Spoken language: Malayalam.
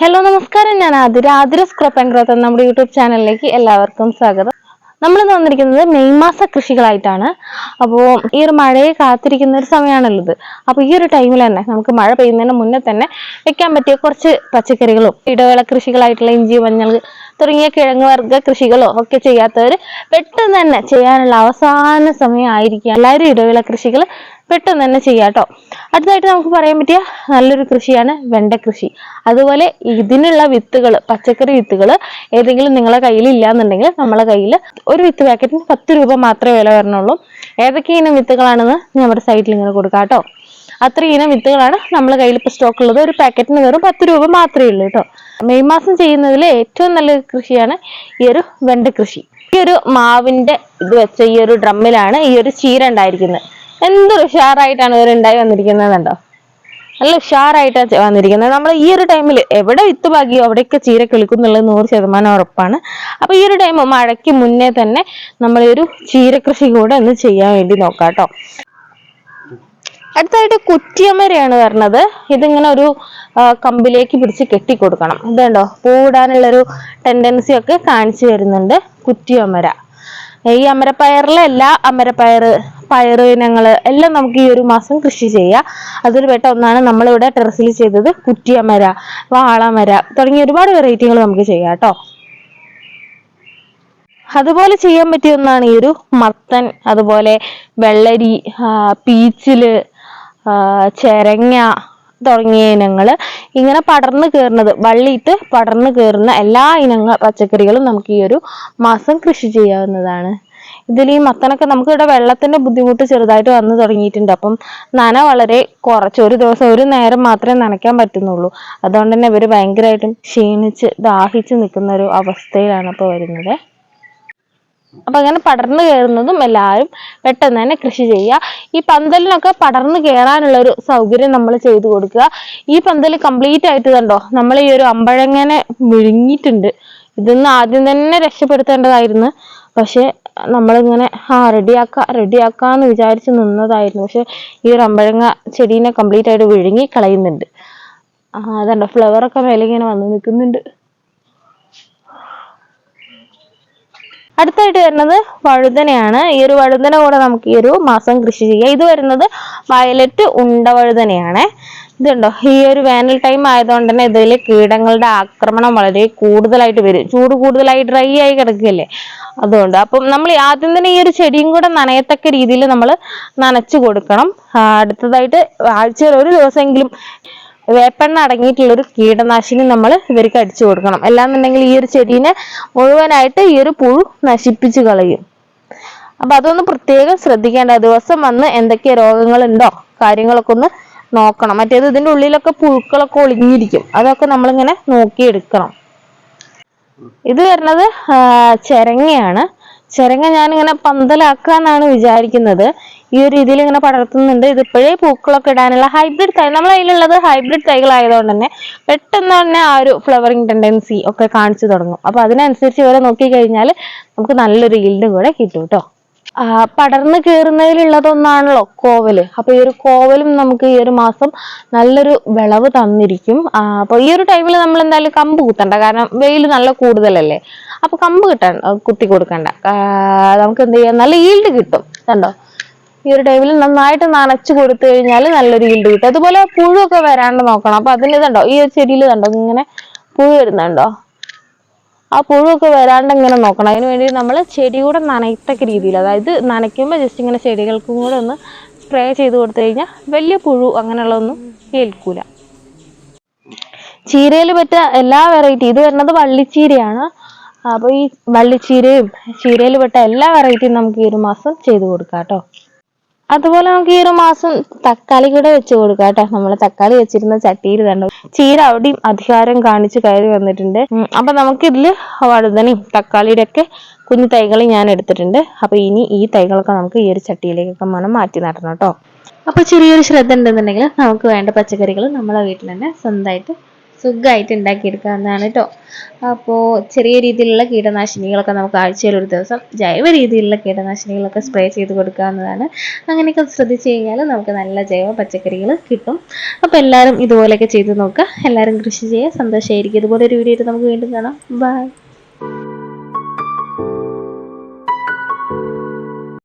ഹലോ നമസ്കാരം. ഞാൻ Athira Athira scrap and growth നമ്മുടെ യൂട്യൂബ് ചാനലിലേക്ക് എല്ലാവർക്കും സ്വാഗതം. നമ്മൾ വന്നിരിക്കുന്നത് മെയ് മാസ കൃഷികളായിട്ടാണ്. അപ്പോൾ ഈ ഒരു മഴയെ കാത്തിരിക്കുന്ന ഒരു സമയമാണല്ലോ ഇത്. അപ്പോൾ ഈ ഒരു ടൈമിൽ തന്നെ നമുക്ക് മഴ പെയ്യുന്നതിന് മുന്നേ തന്നെ വെക്കാൻ പറ്റിയ കുറച്ച് പച്ചക്കറികളും ഇടവേള കൃഷികളായിട്ടുള്ള ഇഞ്ചി മഞ്ഞൾ തുടങ്ങിയ കിഴങ്ങ് വർഗ കൃഷികളോ ഒക്കെ ചെയ്യാത്തവർ പെട്ടെന്ന് തന്നെ ചെയ്യാനുള്ള അവസാന സമയമായിരിക്കും എല്ലാവരും ഇടവേള കൃഷികൾ പെട്ടെന്ന് തന്നെ ചെയ്യാട്ടോ അടുത്തായിട്ട് നമുക്ക് പറയാൻ പറ്റിയ നല്ലൊരു കൃഷിയാണ് വെണ്ട കൃഷി. അതുപോലെ ഇതിനുള്ള വിത്തുകൾ പച്ചക്കറി വിത്തുകൾ ഏതെങ്കിലും നിങ്ങളെ കയ്യിൽ ഇല്ലാന്നുണ്ടെങ്കിൽ നമ്മളെ കയ്യിൽ ഒരു വിത്ത് പാക്കറ്റിന് പത്ത് രൂപ മാത്രമേ വില വരണുള്ളൂ. ഏതൊക്കെ ഇനം വിത്തുകളാണെന്ന് നമ്മുടെ സൈറ്റിൽ ഇങ്ങനെ കൊടുക്കാം കേട്ടോ. അത്ര ഇനം വിത്തുകളാണ് നമ്മൾ കയ്യിൽ ഇപ്പോൾ സ്റ്റോക്ക് ഉള്ളത്. ഒരു പാക്കറ്റിന് വെറും പത്ത് രൂപ മാത്രമേ ഉള്ളൂ കേട്ടോ. മെയ് മാസം ചെയ്യുന്നതിൽ ഏറ്റവും നല്ല കൃഷിയാണ് ഈ ഒരു വെണ്ട കൃഷി. ഈ ഒരു മാവിന്റെ ഇത് വെച്ച ഈ ഒരു ഡ്രമ്മിലാണ് ഈ ഒരു ചീര ഉണ്ടായിരിക്കുന്നത്. എന്തൊരു ഉഷാറായിട്ടാണ് ഇവർ ഉണ്ടായി വന്നിരിക്കുന്നത് കണ്ടോ? നല്ല ഉഷാറായിട്ടാണ് വന്നിരിക്കുന്നത്. നമ്മൾ ഈ ഒരു ടൈമിൽ എവിടെ വിത്ത് പാകിയോ അവിടെയൊക്കെ ചീര കിളിക്കുന്നുള്ളത് നൂറ് ശതമാനം ഉറപ്പാണ്. അപ്പൊ ഈ ഒരു ടൈം മഴയ്ക്ക് മുന്നേ തന്നെ നമ്മൾ ഒരു ചീര കൃഷി കൂടെ ഒന്ന് ചെയ്യാൻ വേണ്ടി നോക്കാം കേട്ടോ. അടുത്തായിട്ട് കുറ്റിയമരയാണ് വരണത് ഇതിങ്ങനെ ഒരു കമ്പിലേക്ക് പിടിച്ച് കെട്ടി കൊടുക്കണം ഇതുണ്ടോ പൂടാനുള്ളൊരു ടെൻഡൻസി ഒക്കെ കാണിച്ചു വരുന്നുണ്ട് കുറ്റിയമര ഈ അമരപ്പയറിലെ എല്ലാ അമരപ്പയർ പയറ് ഇനങ്ങൾ എല്ലാം നമുക്ക് ഈ ഒരു മാസം കൃഷി ചെയ്യാം. അതിൽ പെട്ട ഒന്നാണ് നമ്മളിവിടെ ടെറസിൽ ചെയ്തത് കുറ്റിയമര വാളമര തുടങ്ങിയ ഒരുപാട് വെറൈറ്റികൾ നമുക്ക് ചെയ്യാം കേട്ടോ. അതുപോലെ ചെയ്യാൻ പറ്റിയ ഒന്നാണ് ഈ ഒരു മത്തൻ അതുപോലെ വെള്ളരി പീച്ചിൽ ചെരങ്ങ തുടങ്ങിയ ഇനങ്ങൾ ഇങ്ങനെ പടർന്നു കയറുന്നത് വള്ളിയിട്ട് പടർന്നു കയറുന്ന എല്ലാ ഇനങ്ങൾ പച്ചക്കറികളും നമുക്ക് ഈ ഒരു മാസം കൃഷി ചെയ്യാവുന്നതാണ്. ഇതിൽ ഈ മത്തനൊക്കെ നമുക്ക് ഇവിടെ വെള്ളത്തിന്റെ ബുദ്ധിമുട്ട് ചെറുതായിട്ട് വന്നു തുടങ്ങിയിട്ടുണ്ട്. അപ്പം നന വളരെ കുറച്ച് ഒരു ദിവസം ഒരു നേരം മാത്രമേ നനയ്ക്കാൻ പറ്റുന്നുള്ളൂ. അതുകൊണ്ട് തന്നെ ഇവർ ഭയങ്കരമായിട്ടും ക്ഷീണിച്ച് ദാഹിച്ച് നിൽക്കുന്ന ഒരു അവസ്ഥയിലാണ് ഇപ്പോൾ വരുന്നത്. അപ്പൊ അങ്ങനെ പടർന്നു കയറുന്നതും എല്ലാവരും പെട്ടെന്ന് തന്നെ കൃഷി ചെയ്യുക. ഈ പന്തലിനൊക്കെ പടർന്നു കയറാനുള്ള ഒരു സൗകര്യം നമ്മൾ ചെയ്തു കൊടുക്കുക. ഈ പന്തൽ കംപ്ലീറ്റ് ആയിട്ട് കണ്ടോ? നമ്മൾ ഈ ഒരു അമ്പഴങ്ങനെ വിഴുങ്ങിയിട്ടുണ്ട്. ഇതിന്ന് ആദ്യം തന്നെ രക്ഷപ്പെടുത്തേണ്ടതായിരുന്നു. പക്ഷെ നമ്മളിങ്ങനെ ആ റെഡിയാക്ക റെഡിയാക്കാന്ന് വിചാരിച്ച് നിന്നതായിരുന്നു. പക്ഷെ ഈ അമ്പഴങ്ങ ചെടീനെ കംപ്ലീറ്റ് ആയിട്ട് വിഴുങ്ങി കളയുന്നുണ്ട്. അതുണ്ടോ? ഫ്ലവറൊക്കെ മേലെ ഇങ്ങനെ വന്ന് നിൽക്കുന്നുണ്ട്. അടുത്തായിട്ട് വരുന്നത് വഴുതനയാണ്. ഈ ഒരു വഴുതന കൂടെ നമുക്ക് ഈ ഒരു മാസം കൃഷി ചെയ്യാം. ഇത് വരുന്നത് വയലറ്റ് ഉണ്ട വഴുതനയാണ്. ഇതുണ്ടോ? ഈ ഒരു വേനൽ ടൈം ആയതുകൊണ്ട് തന്നെ ഇതിൽ കീടങ്ങളുടെ ആക്രമണം വളരെ കൂടുതലായിട്ട് വരും. ചൂട് കൂടുതലായി ഡ്രൈ ആയി കിടക്കുകയല്ലേ? അതുകൊണ്ട് അപ്പം നമ്മൾ ആദ്യം തന്നെ ഈ ഒരു ചെടിയും കൂടെ നനയത്തക്ക രീതിയിൽ നമ്മൾ നനച്ചു കൊടുക്കണം. അടുത്തതായിട്ട് ആഴ്ചയിൽ ഒരു ദിവസമെങ്കിലും വേപ്പെണ്ണ അടങ്ങിയിട്ടുള്ള ഒരു കീടനാശിനി നമ്മൾ ഇവർക്ക് അടിച്ചു കൊടുക്കണം. അല്ലാന്നുണ്ടെങ്കിൽ ഈ ഒരു ചെടീനെ മുഴുവനായിട്ട് ഈ ഒരു പുഴു നശിപ്പിച്ചു കളയും. അപ്പൊ അതൊന്ന് പ്രത്യേകം ശ്രദ്ധിക്കേണ്ട ദിവസം വന്ന് എന്തൊക്കെ രോഗങ്ങളുണ്ടോ കാര്യങ്ങളൊക്കെ ഒന്ന് നോക്കണം. മറ്റേത് ഇതിന്റെ ഉള്ളിലൊക്കെ പുഴുക്കളൊക്കെ ഒളിഞ്ഞിരിക്കും. അതൊക്കെ നമ്മളിങ്ങനെ നോക്കിയെടുക്കണം. ഇത് വരുന്നത് ആ, ചെരങ്ങയാണ്. ചെരങ്ങ ഞാനിങ്ങനെ പന്തലാക്കാന്നാണ് വിചാരിക്കുന്നത്. ഈ ഒരു രീതിയിൽ ഇങ്ങനെ പടർത്തുന്നുണ്ട്. ഇത് ഇപ്പോഴേ പൂക്കളൊക്കെ ഇടാനുള്ള ഹൈബ്രിഡ് തൈ. നമ്മൾ അതിലുള്ളത് ഹൈബ്രിഡ് തൈകളായതുകൊണ്ട് തന്നെ പെട്ടെന്ന് തന്നെ ആ ഒരു ഫ്ലവറിങ് ടെൻഡൻസി ഒക്കെ കാണിച്ചു തുടങ്ങും. അപ്പൊ അതിനനുസരിച്ച് ഇവരെ നോക്കിക്കഴിഞ്ഞാൽ നമുക്ക് നല്ലൊരു ഈൽഡ് കൂടെ കിട്ടും കേട്ടോ പടർന്ന് കയറുന്നതിലുള്ളതൊന്നാണല്ലോ കോവൽ. അപ്പൊ ഈ ഒരു കോവലും നമുക്ക് ഈ ഒരു മാസം നല്ലൊരു വിളവ് തന്നിരിക്കും. അപ്പൊ ഈ ഒരു ടൈമിൽ നമ്മൾ എന്തായാലും കമ്പ് കുത്തണ്ട. കാരണം വെയിൽ നല്ല കൂടുതലല്ലേ. അപ്പൊ കമ്പ് കിട്ടാൻ കുത്തി കൊടുക്കണ്ട. നമുക്ക് എന്ത് ചെയ്യാം? നല്ല ഈൽഡ് കിട്ടും. കണ്ടോ? ഈ ഒരു ടൈമിൽ നന്നായിട്ട് നനച്ചു കൊടുത്തു കഴിഞ്ഞാൽ നല്ലൊരു ഈൽഡ് കിട്ടും. അതുപോലെ പുഴുവൊക്കെ വരാണ്ട് നോക്കണം. അപ്പൊ അതിന് ഇതുണ്ടോ? ഈ ചെടിയിൽ കണ്ടോ? ഇങ്ങനെ പുഴു വരുന്നുണ്ടോ? ആ പുഴുവൊക്കെ വരാണ്ട് ഇങ്ങനെ നോക്കണം. അതിന് വേണ്ടി നമ്മൾ ചെടി കൂടെ നനയത്തക്ക രീതിയിൽ അതായത് നനയ്ക്കുമ്പോൾ ജസ്റ്റ് ഇങ്ങനെ ചെടികൾക്കും കൂടെ ഒന്ന് സ്പ്രേ ചെയ്ത് കൊടുത്തു കഴിഞ്ഞാൽ വലിയ പുഴു അങ്ങനെയുള്ളതൊന്നും ഏൽക്കൂല. ചീരയിൽ പറ്റ എല്ലാ വെറൈറ്റി ഇത് വരുന്നത് വള്ളിച്ചീരയാണ്. അപ്പോൾ ഈ വള്ളിച്ചീരയും ചീരയിൽ പെട്ട എല്ലാ വെറൈറ്റിയും നമുക്ക് ഈ ഒരു മാസം ചെയ്ത് കൊടുക്കാം കേട്ടോ. അതുപോലെ നമുക്ക് ഈ ഒരു മാസം തക്കാളി കൂടെ വെച്ച് കൊടുക്കാം കേട്ടോ. നമ്മൾ തക്കാളി വെച്ചിരുന്ന ചട്ടിയിൽ കണ്ടു. ചീര അവിടെയും അധികാരം കാണിച്ച് കയറി വന്നിട്ടുണ്ട്. അപ്പൊ നമുക്ക് ഇതിൽ വഴുതനയും തക്കാളിയുടെ ഒക്കെ കുഞ്ഞു തൈകൾ ഞാൻ എടുത്തിട്ടുണ്ട്. അപ്പൊ ഇനി ഈ തൈകളൊക്കെ നമുക്ക് ഈ ഒരു ചട്ടിയിലേക്കൊക്കെ മനം മാറ്റി നടണം കേട്ടോ. അപ്പൊ ചെറിയൊരു ശ്രദ്ധ ഉണ്ടെന്നുണ്ടെങ്കിൽ നമുക്ക് വേണ്ട പച്ചക്കറികൾ നമ്മളെ വീട്ടിൽ തന്നെ സ്വന്തമായിട്ട് സുഖമായിട്ട് ഉണ്ടാക്കിയെടുക്കാവുന്നതാണ് കേട്ടോ അപ്പോൾ ചെറിയ രീതിയിലുള്ള കീടനാശിനികളൊക്കെ നമുക്ക് ആഴ്ചയിൽ ഒരു ദിവസം ജൈവ രീതിയിലുള്ള കീടനാശിനികളൊക്കെ സ്പ്രേ ചെയ്ത് കൊടുക്കാവുന്നതാണ്. അങ്ങനെയൊക്കെ ശ്രദ്ധിച്ചു കഴിഞ്ഞാൽ നമുക്ക് നല്ല ജൈവ പച്ചക്കറികൾ കിട്ടും. അപ്പോൾ എല്ലാവരും ഇതുപോലെയൊക്കെ ചെയ്ത് നോക്കുക. എല്ലാവരും കൃഷി ചെയ്യുക. സന്തോഷമായിരിക്കും ഇതുപോലെ ഒരു വീഡിയോ നമുക്ക് വീണ്ടും കാണാം. ബൈ